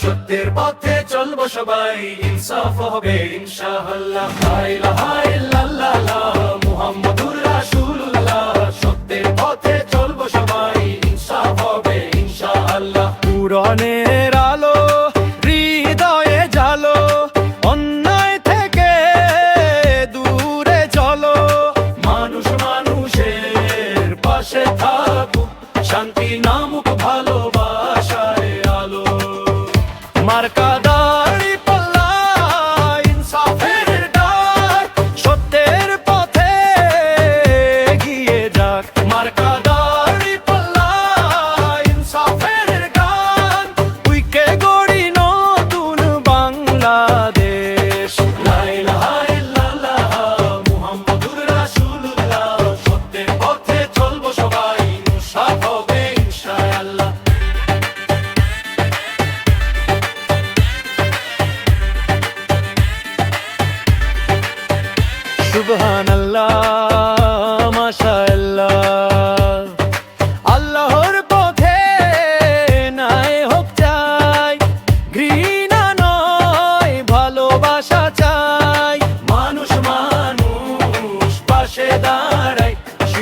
সত্যের পথে চলবো সবাই, ইনসাফ হবে ইনশাআল্লাহ। সত্যের পথে চলবো সবাই আলো হৃদয়ে জালো অন্যায় থেকে দূরে চলো। মানুষ মানুষের পাশে থাকুক শান্তি নামুক ভালোবাসায় আলো। মার্কা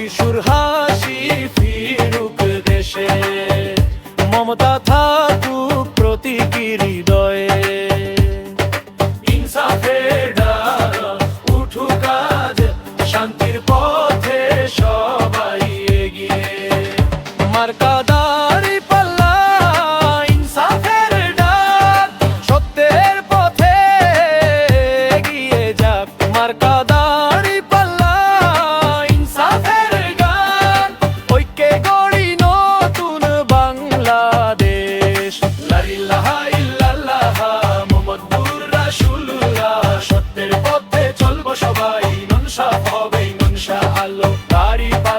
শিশুর হাসি ফিরুক দেশে। মমতা থাকুক প্রতীকী হৃদয়ে। ইনসাফের Lotari para